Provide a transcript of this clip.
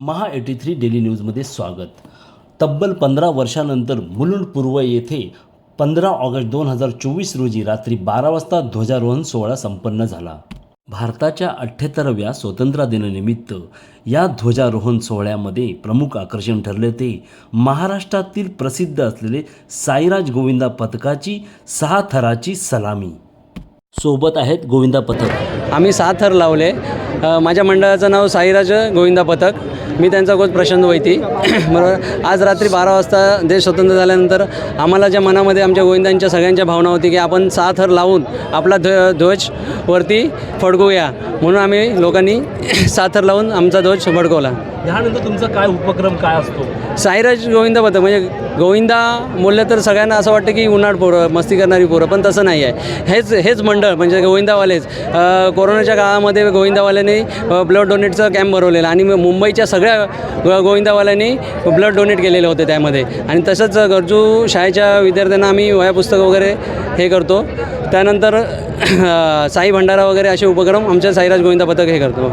महा eighty three daily न्यूजमध्ये स्वागत. तब्बल पंधरा वर्षानंतर मुलुंड पूर्व येथे पंधरा ऑगस्ट दोन हजार चोवीस रोजी रात्री बारा वाजता ध्वजारोहण सोहळा संपन्न झाला. भारताच्या अठ्ठ्याहत्तराव्या स्वातंत्र्य दिनानिमित्त या ध्वजारोहण सोहळ्यामध्ये प्रमुख आकर्षण ठरले ते महाराष्ट्रातील प्रसिद्ध असलेले साईराज गोविंदा पथकाची सहा थराची सलामी. सोबत आहेत गोविंदा पथक. आम्ही सहा थर लावले. माझ्या मंडळाचं नाव साईराज गोविंदा पथक. मी त्यांचा कोच प्रशांत वैती. बरोबर? आज रात्री बारा वाजता देश स्वतंत्र झाल्यानंतर आम्हाला ज्या मनामध्ये आमच्या गोविंदांच्या सगळ्यांच्या भावना होती की आपण सहा थर लावून आपला ध्व ध्वज वरती फडकूया म्हणून आम्ही लोकांनी सहा थर लावून आमचा ध्वज फडकवला. ह्यानंतर तुमचा काय उपक्रम काय असतो? साईराज गोविंदा पथक म्हणजे गोविंदा बोललं तर सगळ्यांना असं वाटतं की उन्हाळ पोरं मस्ती करणारी पोरं पण तसं नाही आहे. हेच हेच मंडळ म्हणजे गोविंदावालेच. कोरोनाच्या काळामध्ये गोविंदावाल्यांनी ब्लड डोनेटचा कॅम्प भरवलेला आणि मुंबईच्या सगळ्या गोविंदावाल्यांनी ब्लड डोनेट केलेले होते त्यामध्ये. आणि तसंच गरजू शाळेच्या विद्यार्थ्यांना आम्ही वह्या पुस्तकं वगैरे हे करतो. त्यानंतर साई भंडारा वगैरे असे उपक्रम आमच्या साईराज गोविंदा पथक हे करतो.